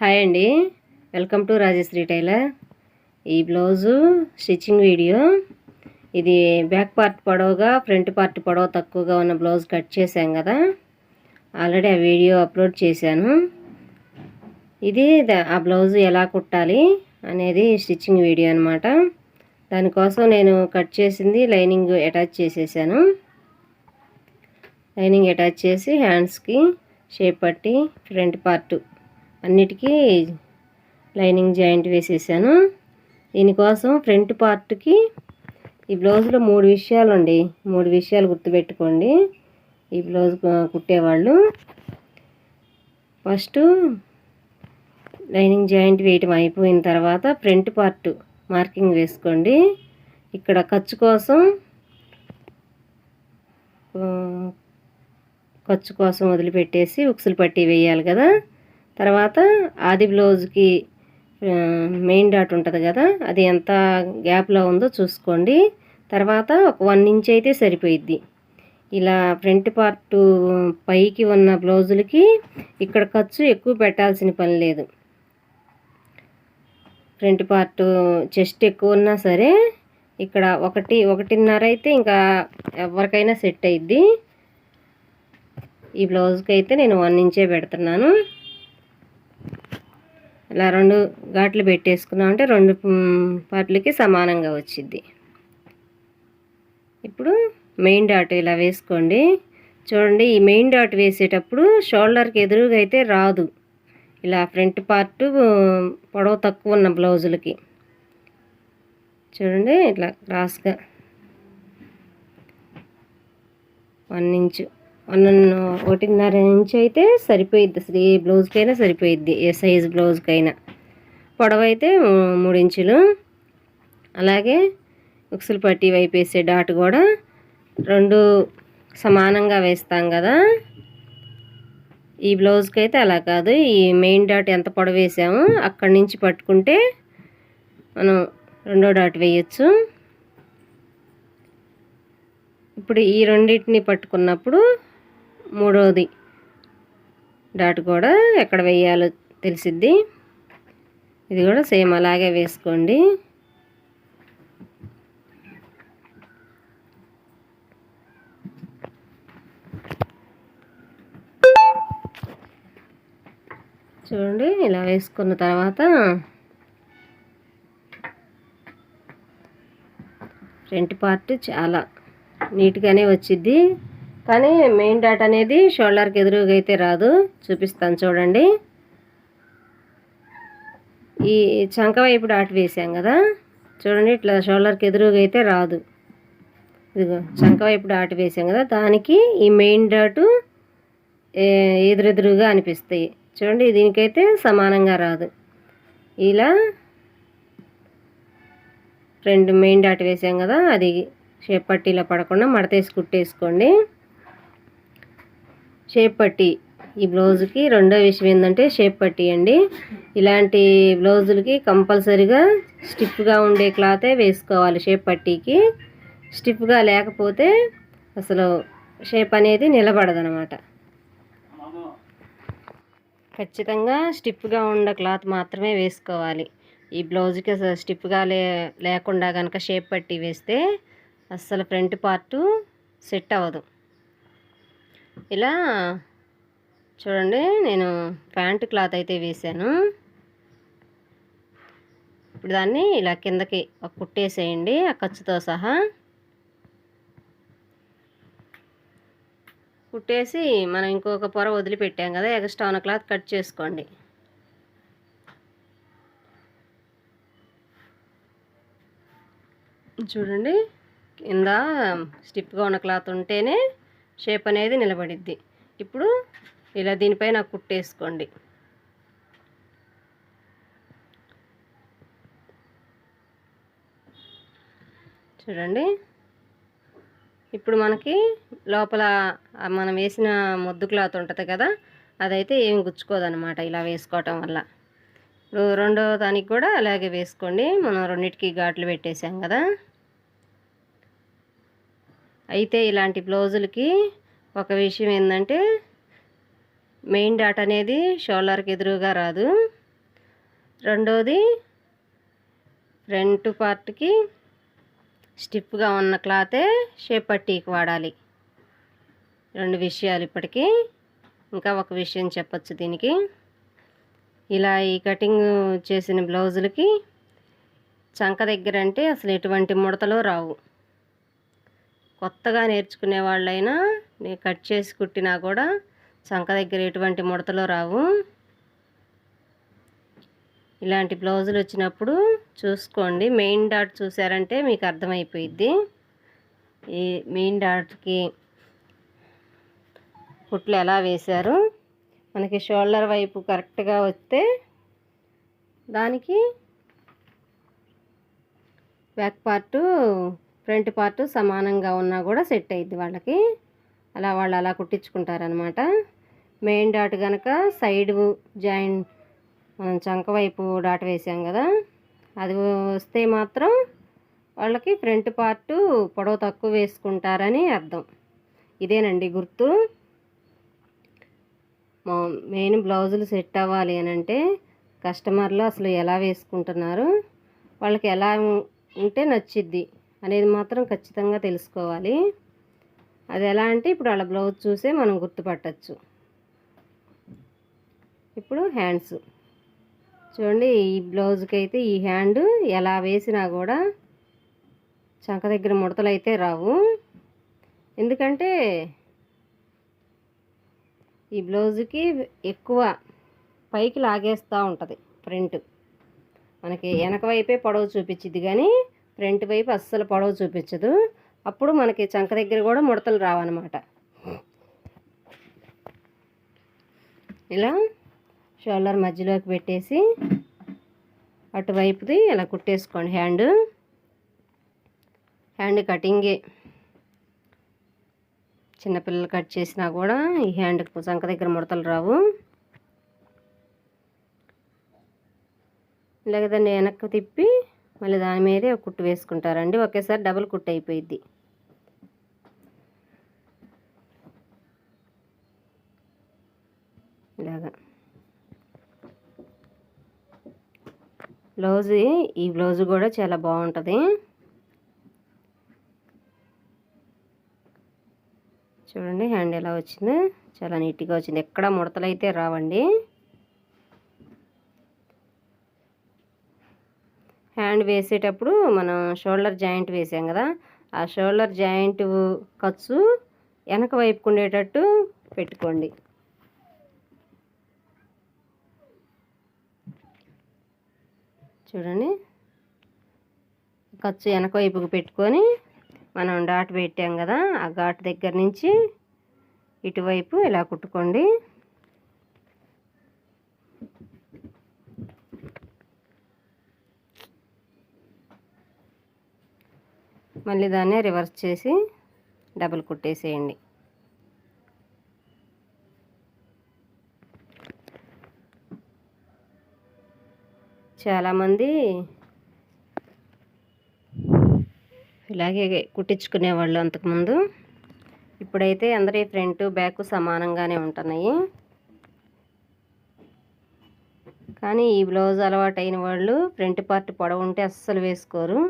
Hi అండి. Welcome to Rajashree tailor ఈ blouse stitching video. ఇది బ్యాక్ పార్ట్ పొడవుగా ఫ్రంట్ పార్ట్ పొడవు తక్కువగా ఉన్న బ్లౌజ్ కట్ చేశాం కదా. ఆల్రెడీ ఆ వీడియో అప్లోడ్ చేశాను. ఇది ద- ఆ బ్లౌజ్ ఎలా కుట్టాలి అనేది స్టిచ్చింగ్ వీడియో అనమాట దానికోసం నేను కట్ చేసింది లైనింగ్ అటాచ్ చేసేసాను. లైనింగ్ అటాచ్ చేసి హ్యాండ్స్కి షేప్ పట్టి ఫ్రంట్ పార్ట్ అన్నిటికీ లైనింగ్ జాయింట్ వేసేసాను. దీనికోసం ఫ్రంట్ పార్ట్కి ఈ బ్లౌజ్లో మూడు విషయాలు అండి మూడు విషయాలు గుర్తుపెట్టుకోండి. ఈ బ్లౌజ్ కుట్టేవాళ్ళు. ఫస్ట్ లైనింగ్ జాయింట్ వేయటం అయిపోయిన తర్వాత ఫ్రంట్ పార్ట్ మార్కింగ్ వేసుకోండి. ఇక్కడ ఖర్చు కోసం ఖర్చు కోసం వదిలిపెట్టేసి ఉక్సులు పట్టి వేయాలి కదా. తర్వాత ఆది బ్లౌజ్కి మెయిన్ డాట్ ఉంటుంది కదా అది ఎంత గ్యాప్లో ఉందో చూసుకోండి. తర్వాత ఒక వన్ ఇంచ్ అయితే సరిపోయిద్ది. ఇలా ఫ్రంట్ పార్ట్ పైకి ఉన్న బ్లౌజులకి ఇక్కడ ఖర్చు ఎక్కువ పెట్టాల్సిన పని లేదు. ఫ్రంట్ పార్ట్ చెస్ట్ ఎక్కువ ఉన్నా సరే ఇక్కడ ఒకటి ఒకటిన్నర అయితే ఇంకా ఎవరికైనా సెట్ అయిద్ది. ఈ బ్లౌజ్కి అయితే నేను వన్ ఇంచే పెడుతున్నాను. ఇలా రెండు ఘాట్లు పెట్టేసుకున్నాం. అంటే రెండు పార్ట్లకి సమానంగా వచ్చింది ఇప్పుడు మెయిన్ డాట్ ఇలా వేసుకోండి. చూడండి ఈ మెయిన్ డాట్ వేసేటప్పుడు షోల్డర్కి ఎదురుగా అయితే రాదు. ఇలా ఫ్రంట్ పార్ట్ పొడవు తక్కువ ఉన్న బ్లౌజులకి. చూడండి ఇట్లా క్రాస్గా. One inch. నన్ను ఒకటిన్నర ఇంచు అయితే సరిపోయిద్ది. అసలు ఏ బ్లౌజ్కైనా సరిపోయిద్ది. ఏ సైజ్ బ్లౌజ్కైనా. పొడవు అయితే మూడు ఇంచులు. అలాగే ఉక్సులు పట్టి వైపు వేసే డాట్ కూడా రెండు సమానంగా వేస్తాం కదా. ఈ బ్లౌజ్కి అయితే అలా కాదు. ఈ మెయిన్ డాట్ ఎంత పొడవు వేసామో అక్కడి నుంచి పట్టుకుంటే మనం రెండో డాట్ వేయచ్చు. ఇప్పుడు ఈ రెండింటిని పట్టుకున్నప్పుడు మూడోది. డాట్ కూడా ఎక్కడ వేయాలో తెలిసిద్ది. ఇది కూడా సేమ్ అలాగే వేసుకోండి. చూడండి ఇలా వేసుకున్న తర్వాత ఫ్రంట్ పార్ట్ చాలా నీట్గానే వచ్చిద్ది. కానీ మెయిన్ డాట్ అనేది షోల్డర్కి ఎదురుగా అయితే రాదు. చూపిస్తాను చూడండి. ఈ చంక వైపు డాట్ వేసాం కదా. చూడండి ఇట్లా షోల్డర్కి ఎదురుగా అయితే రాదు. ఇదిగో చంక వైపు డాట్ వేసాం కదా. దానికి ఈ మెయిన్ డాటు ఎదురెదురుగా అనిపిస్తాయి. చూడండి దీనికైతే సమానంగా రాదు. ఇలా రెండు మెయిన్ డాట్ వేసాం కదా. అది షేప్ పట్టీలో పడకుండా మడతేసి కుట్టేసుకోండి. షేప్ పట్టీ ఈ బ్లౌజ్కి రెండో విషయం ఏంటంటే షేప్ పట్టీ అండి. ఇలాంటి బ్లౌజులకి కంపల్సరిగా స్టిఫ్గా ఉండే క్లాతే వేసుకోవాలి షేప్ పట్టీకి స్టిఫ్గా లేకపోతే అసలు షేప్ అనేది నిలబడదనమాట. ఖచ్చితంగా స్టిఫ్గా ఉన్న క్లాత్ మాత్రమే వేసుకోవాలి. ఈ బ్లౌజ్కి అసలు స్టిఫ్గా లే లేకుండా కనుక షేప్ పట్టి వేస్తే అస్సలు ఫ్రంట్ పార్టు సెట్ అవ్వదు. ఇలా చూడండి నేను ప్యాంట్ క్లాత్ అయితే వేసాను ఇప్పుడు దాన్ని ఇలా కిందకి ఒక కుట్టేసేయండి ఆ ఖర్చుతో సహా. కుట్టేసి మనం ఇంకొక పొర వదిలిపెట్టాం కదా ఎక్స్ట్రా ఉన్న క్లాత్ కట్ చేసుకోండి. చూడండి కింద స్టిప్గా ఉన్న క్లాత్ ఉంటేనే షేప్ అనేది నిలబడిద్ది. ఇప్పుడు ఇలా దీనిపైన కుట్టేసుకోండి. చూడండి. ఇప్పుడు మనకి లోపల మనం వేసిన ముద్దు క్లాత్ ఉంటుంది కదా అదైతే ఏం గుచ్చుకోదనమాట ఇలా వేసుకోవటం వల్ల. ఇప్పుడు రెండో దానికి కూడా అలాగే వేసుకోండి. మనం రెండింటికి ఘాట్లు పెట్టేసాం కదా. అయితే ఇలాంటి బ్లౌజులకి ఒక విషయం ఏంటంటే మెయిన్ డాట్ అనేది షోల్డర్కి ఎదురుగా రాదు. రెండోది ఫ్రంట్ పార్ట్కి స్టిప్గా ఉన్న క్లాతే షేప్ పట్టీకి వాడాలి. రెండు విషయాలు ఇప్పటికీ. ఇంకా ఒక విషయం చెప్పచ్చు దీనికి. ఇలా ఈ కటింగ్ చేసిన బ్లౌజులకి చంక దగ్గర అంటే అసలు ఎటువంటి ముడతలు రావు. కొత్తగా నేర్చుకునే వాళ్ళైనా నేను కట్ చేసి కుట్టినా కూడా చంక దగ్గర ఎటువంటి ముడతలు రావు. ఇలాంటి బ్లౌజులు వచ్చినప్పుడు చూసుకోండి. మెయిన్ డాట్ చూసారంటే మీకు అర్థమైపోయిద్ది. ఈ మెయిన్ డాట్కి కుట్లు ఎలా వేశారు? మనకి షోల్డర్ వైపు కరెక్ట్గా వస్తే దానికి బ్యాక్ పార్టు ఫ్రంట్ పార్ట్ సమానంగా ఉన్నా కూడా సెట్ అయింది వాళ్ళకి. అలా వాళ్ళు అలా కుట్టించుకుంటారనమాట మెయిన్ డాట్ కనుక సైడ్ జాయింట్ మనం చంక వైపు డాట్ వేసాం కదా అది వస్తే మాత్రం వాళ్ళకి ఫ్రంట్ పార్ట్ పొడవు తక్కువ వేసుకుంటారని అర్థం. ఇదేనండి గుర్తు. మెయిన్ బ్లౌజులు సెట్ అవ్వాలి అని అంటే కస్టమర్లు అసలు ఎలా వేసుకుంటున్నారు వాళ్ళకి ఎలా ఉంటే నచ్చిద్ది. అనేది మాత్రం ఖచ్చితంగా తెలుసుకోవాలి. అది ఎలా అంటే ఇప్పుడు వాళ్ళ బ్లౌజ్ చూసే మనం గుర్తుపట్టచ్చు. ఇప్పుడు హ్యాండ్స్. చూడండి ఈ బ్లౌజ్కి అయితే ఈ హ్యాండ్ ఎలా వేసినా కూడా చంక దగ్గర ముడతలు అయితే రావు. ఎందుకంటే ఈ బ్లౌజ్కి ఎక్కువ పైకి లాగేస్తూ ఉంటుంది ప్రింట్. మనకి వెనక వైపే పొడవు చూపించింది కానీ ఫ్రంట్ వైపు అస్సలు పొడవు చూపించదు. అప్పుడు మనకి చంక దగ్గర కూడా ముడతలు రావన్నమాట. ఇలా షోల్డర్ మధ్యలోకి పెట్టేసి అటువైపుది ఇలా కుట్టేసుకోండి హ్యాండ్. హ్యాండ్ కటింగే చిన్నపిల్లలు కట్ చేసినా కూడా ఈ హ్యాండ్ చంక దగ్గర ముడతలు రావు. ఇలాగ దాన్ని వెనక్కి తిప్పి మళ్ళీ దాని మీదే ఒక కుట్టు వేసుకుంటారండి. ఒకేసారి డబుల్ కుట్టు అయిపోయిద్ది. ఇలాగా. బ్లౌజ్ ఈ బ్లౌజ్ కూడా చాలా బాగుంటుంది. చూడండి హ్యాండ్ ఎలా వచ్చింది. చాలా నీట్గా వచ్చింది. ఎక్కడ ముడతలు అయితే రావండి. హ్యాండ్ వేసేటప్పుడు మనం షోల్డర్ జాయింట్ వేసాం కదా ఆ షోల్డర్ జాయింట్ ఖర్చు వెనక వైపుకు ఉండేటట్టు పెట్టుకోండి. చూడండి. ఖర్చు వెనక వైపుకు పెట్టుకొని మనం డాట్ పెట్టాం కదా ఆ ఘాట్ దగ్గర నుంచి ఇటువైపు ఇలా కుట్టుకోండి. మళ్ళీ దాన్ని రివర్స్ చేసి డబుల్ కుట్టేసేయండి. చాలామంది ఇలాగే కుట్టించుకునేవాళ్ళు అంతకుముందు. ఇప్పుడైతే అందరి ఫ్రంట్ బ్యాక్ సమానంగానే ఉంటున్నాయి. కానీ ఈ బ్లౌజ్ అలవాటు అయిన వాళ్ళు ఫ్రంట్ పార్ట్ పొడవు ఉంటే అస్సలు వేసుకోరు.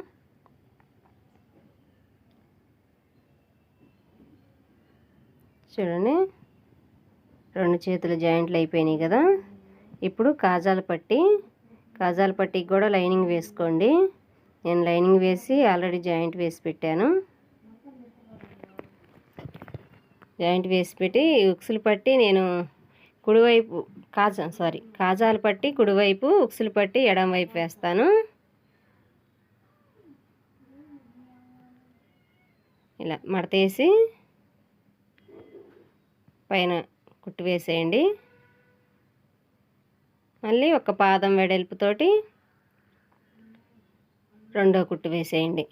చూడండి. రెండు చేతులు జాయింట్లు అయిపోయినాయి కదా. ఇప్పుడు కాజాలు పట్టి కాజాల పట్టికి కూడా లైనింగ్ వేసుకోండి. నేను లైనింగ్ వేసి ఆల్రెడీ జాయింట్ వేసి పెట్టాను. జాయింట్ వేసి పెట్టి ఉక్సులు పట్టి నేను కుడివైపు కాజా సారీ కాజాలు పట్టి కుడివైపు ఉక్సులు పట్టి ఎడం వైపు వేస్తాను. ఇలా మడతేసి పైన కుట్టు వేసేయండి. మళ్ళీ ఒక పాదం వెడల్పుతోటి రెండో కుట్టు వేసేయండి.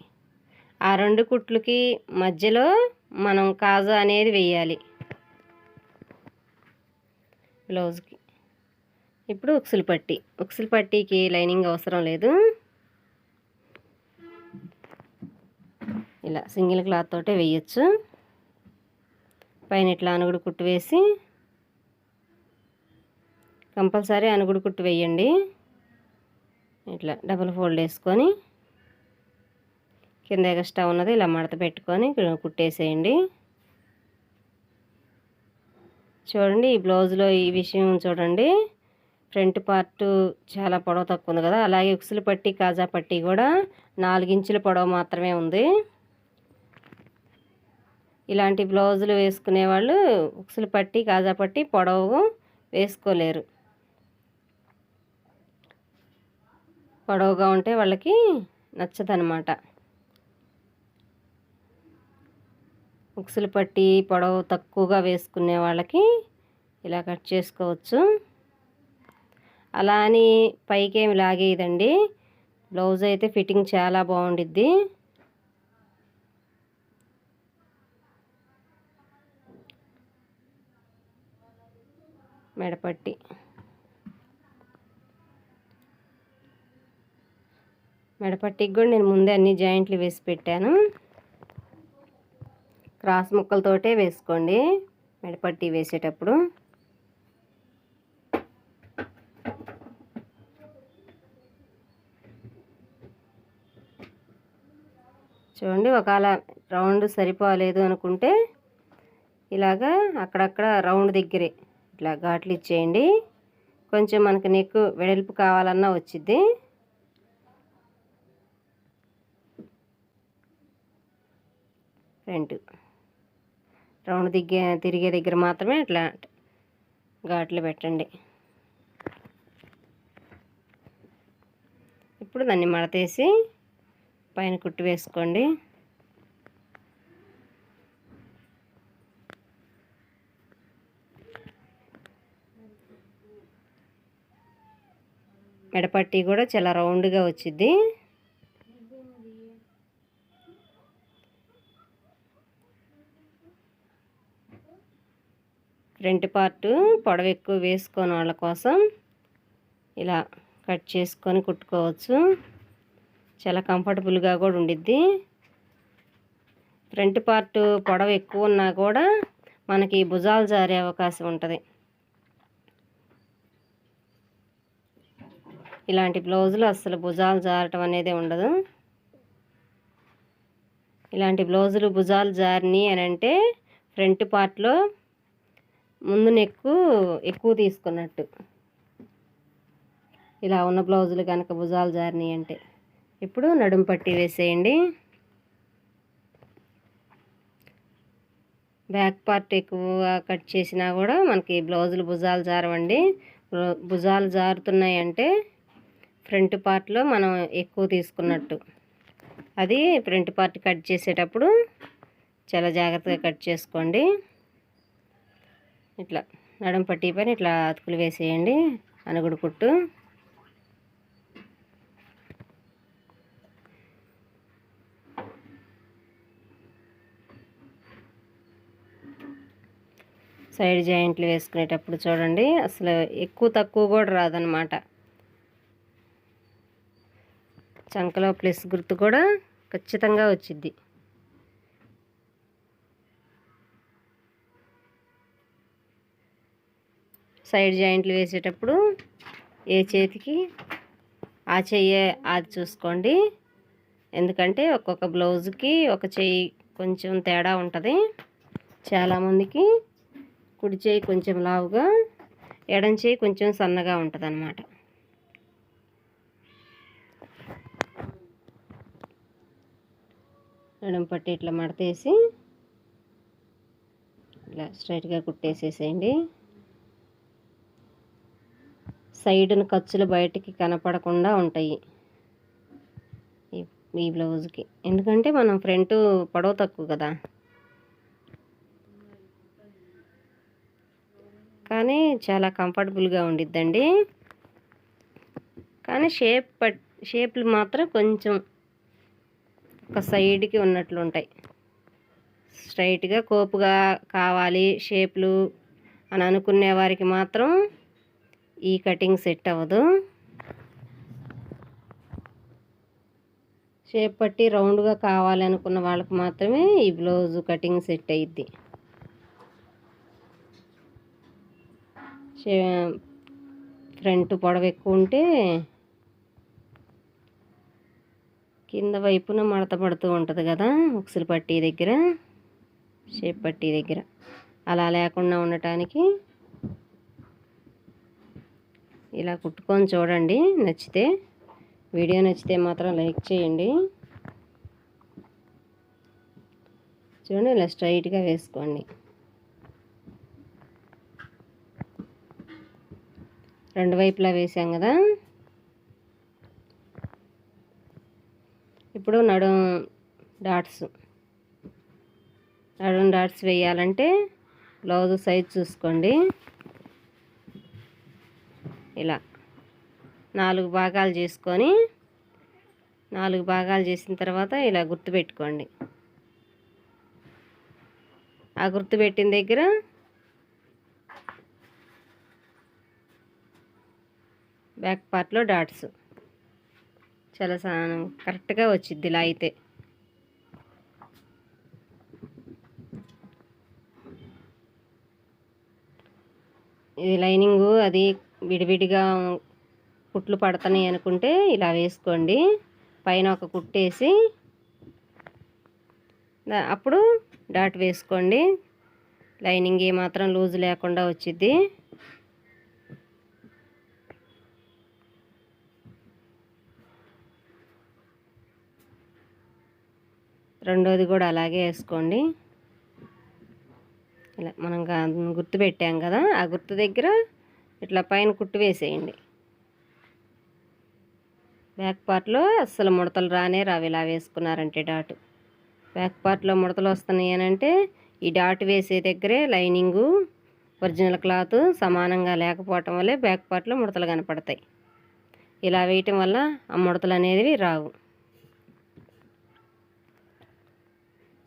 ఆ రెండు కుట్లకి మధ్యలో మనం కాజా అనేది వేయాలి. బ్లౌజ్కి. ఇప్పుడు ఉక్సులు పట్టి. ఉక్సులు పట్టీకి లైనింగ్ అవసరం లేదు. ఇలా సింగిల్ క్లాత్ తోటే వేయచ్చు. పైన ఇట్లా అనుగుడు కుట్టు వేసి కంపల్సరీ అనుగుడు కుట్టు వేయండి. ఇట్లా డబుల్ ఫోల్డ్ వేసుకొని కింద ఎగస్ట్రా ఉన్నది ఇలా మడత పెట్టుకొని కుట్టేసేయండి. చూడండి ఈ బ్లౌజ్లో ఈ విషయం చూడండి. ఫ్రంట్ పార్ట్ చాలా పొడవు తక్కువ ఉంది కదా. అలాగే ఉక్సులు పట్టి కాజా పట్టి కూడా నాలుగించుల పొడవు మాత్రమే ఉంది. ఇలాంటి బ్లౌజులు వేసుకునే వాళ్ళు ఉక్సులు పట్టి కాజా పట్టి పొడవు వేసుకోలేరు. పొడవుగా ఉంటే వాళ్ళకి నచ్చదనమాట. ఉక్సులు పట్టి పొడవు తక్కువగా వేసుకునే వాళ్ళకి ఇలా కట్ చేసుకోవచ్చు. అలా అని పైకేమి లాగేదండి బ్లౌజ్ అయితే ఫిట్టింగ్ చాలా బాగుండిద్ది. మెడపట్టి. మెడపట్టికి కూడా నేను ముందే అన్ని జాయింట్లు వేసి పెట్టాను. క్రాస్ ముక్కలతోటే వేసుకోండి మెడపట్టి వేసేటప్పుడు. చూడండి ఒకవేళ రౌండ్ సరిపోలేదు అనుకుంటే ఇలాగా అక్కడక్కడ రౌండ్ దగ్గరే ఇట్లా ఘాట్లు ఇచ్చేయండి. కొంచెం మనకి నెక్ వెడల్పు కావాలన్నా వచ్చింది ఫ్రంట్ రౌండ్ దిగ్గే తిరిగే దగ్గర మాత్రమే ఇట్లా ఘాట్లు పెట్టండి. ఇప్పుడు దాన్ని మడతేసి పైన కుట్టు వేసుకోండి. మెడపట్టి కూడా చాలా రౌండ్గా వచ్చింది ఫ్రంట్ పార్ట్ పొడవ ఎక్కువ వేసుకొని వాళ్ళ కోసం ఇలా కట్ చేసుకొని కుట్టుకోవచ్చు. చాలా కంఫర్టబుల్గా కూడా ఉండిద్ది. ఫ్రంట్ పార్ట్ పొడవ ఎక్కువ ఉన్నా కూడా మనకి భుజాలు జారే అవకాశం ఉంటుంది. ఇలాంటి బ్లౌజులు అస్సలు భుజాలు జారటం అనేది ఉండదు. ఇలాంటి బ్లౌజులు భుజాలు జారిని అని అంటే ఫ్రంట్ పార్ట్లో ముందు నెక్కు ఎక్కువ తీసుకున్నట్టు. ఇలా ఉన్న బ్లౌజులు కనుక భుజాలు జారిని అంటే. ఇప్పుడు నడుము పట్టి వేసేయండి. బ్యాక్ పార్ట్ ఎక్కువగా కట్ చేసినా కూడా మనకి బ్లౌజులు భుజాలు జారవండి. భుజాలు జారుతున్నాయి అంటే ఫ్రంట్ పార్ట్లో మనం ఎక్కువ తీసుకున్నట్టు. అది ఫ్రంట్ పార్ట్ కట్ చేసేటప్పుడు చాలా జాగ్రత్తగా కట్ చేసుకోండి. ఇట్లా నడం పట్టి పైన ఇట్లా అతుకులు వేసేయండి అనుగుడు కుట్టు. సైడ్ జాయింట్లు వేసుకునేటప్పుడు చూడండి అసలు ఎక్కువ తక్కువ కూడా రాదనమాట చంకలో ప్లస్ గుర్తు కూడా ఖచ్చితంగా వచ్చిద్ది. సైడ్ జాయింట్లు వేసేటప్పుడు ఏ చేతికి ఆ చెయ్యి అది చూసుకోండి. ఎందుకంటే ఒక్కొక్క బ్లౌజ్కి ఒక చెయ్యి కొంచెం తేడా ఉంటుంది. చాలామందికి కుడి చేయి కొంచెం లావుగా ఎడం చేయి కొంచెం సన్నగా ఉంటుంది అన్నమాట ఎడం పట్టి ఇట్లా మడతేసి ఇట్లా స్ట్రైట్గా కుట్టేసేసేయండి. సైడ్ను ఖర్చులు బయటికి కనపడకుండా ఉంటాయి. ఈ బ్లౌజ్కి. ఎందుకంటే మనం ఫ్రంట్ పొడవు తక్కువ కదా. కానీ చాలా కంఫర్టబుల్గా ఉండిద్దండి. కానీ షేప్ పట్ షేప్లు మాత్రం కొంచెం ఒక సైడ్కి ఉన్నట్లు ఉంటాయి స్ట్రైట్గా కోపుగా కావాలి షేప్లు అని అనుకునే వారికి మాత్రం ఈ కటింగ్ సెట్ అవ్వదు. షేప్ పట్టి రౌండ్గా కావాలి అనుకున్న వాళ్ళకి మాత్రమే ఈ బ్లౌజ్ కటింగ్ సెట్ అయ్యిద్ది ఫ్రంట్ పొడవ ఎక్కువ ఉంటే కింద వైపున మడత పడుతూ ఉంటుంది కదా ఉక్సులు పట్టీ దగ్గర షేప్ పట్టీ దగ్గర. అలా లేకుండా ఉండటానికి ఇలా కుట్టుకొని చూడండి నచ్చితే. వీడియో నచ్చితే మాత్రం లైక్ చేయండి. చూడండి ఇలా స్ట్రైట్గా వేసుకోండి. రెండు వైపులా వేసాం కదా ఇప్పుడు నడుం డాట్స్. నడుం డాట్స్ వేయాలంటే బ్లౌజ్ సైజ్ చూసుకోండి. ఇలా నాలుగు భాగాలు చేసుకొని నాలుగు భాగాలు చేసిన తర్వాత ఇలా గుర్తుపెట్టుకోండి ఆ గుర్తుపెట్టిన దగ్గర బ్యాక్ పార్ట్లో డాట్స్. చాలా కరెక్ట్గా వచ్చిద్ది ఇలా అయితే. ఇది లైనింగు అది విడివిడిగా కుట్లు పడతాయి అనుకుంటే ఇలా వేసుకోండి. పైన ఒక కుట్టేసి అప్పుడు డాట్ వేసుకోండి. లైనింగ్ ఏమాత్రం లూజ్ లేకుండా వచ్చిద్ది. రెండోది కూడా అలాగే వేసుకోండి. ఇలా మనం గుర్తు పెట్టాం కదా ఆ గుర్తు దగ్గర ఇట్లా పైన కుట్టు వేసేయండి. బ్యాక్ పార్ట్లో అస్సలు ముడతలు రానే రావు ఇలా వేసుకున్నారంటే డాటు. బ్యాక్ పార్ట్లో ముడతలు వస్తున్నాయి ఈ డాట్ వేసే దగ్గరే లైనింగు ఒరిజినల్ క్లాత్ సమానంగా లేకపోవటం వల్లే బ్యాక్ పార్ట్లో ముడతలు కనపడతాయి. ఇలా వేయటం వల్ల ఆ ముడతలు అనేవి రావు.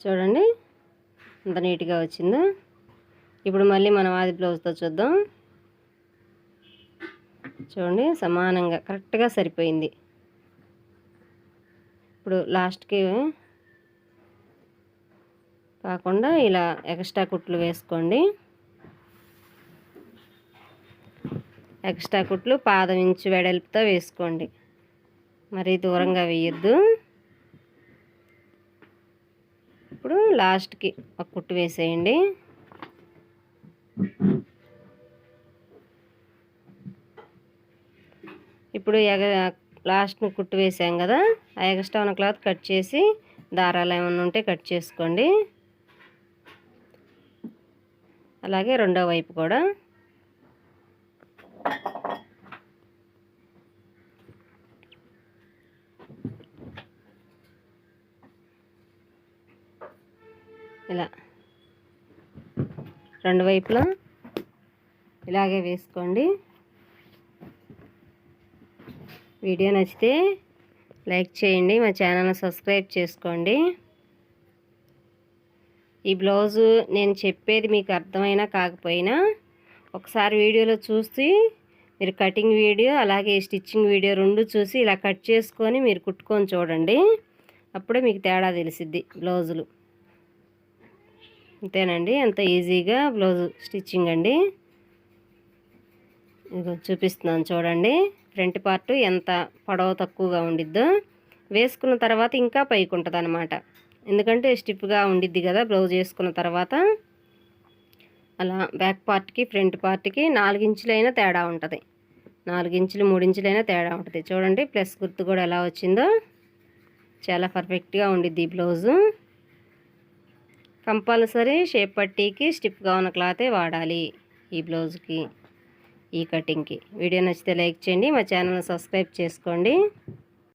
చూడండి. ఎంత నీట్గా వచ్చిందో. ఇప్పుడు మళ్ళీ మనం ఆది బ్లౌజ్తో చూద్దాం. చూడండి సమానంగా కరెక్ట్గా సరిపోయింది. ఇప్పుడు లాస్ట్కి కాకుండా ఇలా ఎక్స్ట్రా కుట్లు వేసుకోండి. ఎక్స్ట్రా కుట్లు పాదం ఇంచు వెడల్పుతో వేసుకోండి. మరీ దూరంగా వేయద్దు ఇప్పుడు లాస్ట్కి ఒక కుట్టు వేసేయండి. ఇప్పుడు ఎగ లాస్ట్ని కుట్టు వేసాం కదా ఆ ఎక్స్ట్రా ఉన్న క్లాత్ కట్ చేసి దారాలు ఏమైనా ఉంటే కట్ చేసుకోండి. అలాగే రెండో వైపు కూడా. ఇలా. రెండు వైపులా ఇలాగే వేసుకోండి. వీడియో నచ్చితే లైక్ చేయండి మా ఛానల్ని సబ్స్క్రైబ్ చేసుకోండి. ఈ బ్లౌజు నేను చెప్పేది మీకు అర్థమైనా కాకపోయినా ఒకసారి వీడియోలో చూసి మీరు కటింగ్ వీడియో అలాగే స్టిచ్చింగ్ వీడియో రెండు చూసి ఇలా కట్ చేసుకొని మీరు కుట్టుకొని చూడండి. అప్పుడే మీకు తేడా తెలిసిద్ది బ్లౌజులు. అంతేనండి. ఎంత ఈజీగా బ్లౌజ్ స్టిచ్చింగ్ అండి. ఇదిగో చూపిస్తున్నాను చూడండి. ఫ్రంట్ పార్ట్ ఎంత పొడవ తక్కువగా ఉండిద్దో. వేసుకున్న తర్వాత ఇంకా పైకి ఉంటుంది అనమాట ఎందుకంటే స్టిప్గా ఉండిద్ది కదా బ్లౌజ్ వేసుకున్న తర్వాత. అలా బ్యాక్ పార్ట్కి ఫ్రంట్ పార్ట్కి నాలుగించులైనా తేడా ఉంటుంది. నాలుగించులు మూడించులైనా తేడా ఉంటుంది. చూడండి ప్లస్ గుర్తు కూడా ఎలా వచ్చిందో. చాలా పర్ఫెక్ట్గా ఉండిద్ది ఈ బ్లౌజు. కంపల్సరీ షేప్ పట్టీకి స్టిఫ్గా ఉన్న క్లాతే వాడాలి ఈ బ్లౌజ్కి ఈ కటింగ్కి. వీడియో నచ్చితే లైక్ చేయండి మా ఛానల్ సబ్స్క్రైబ్ చేసుకోండి.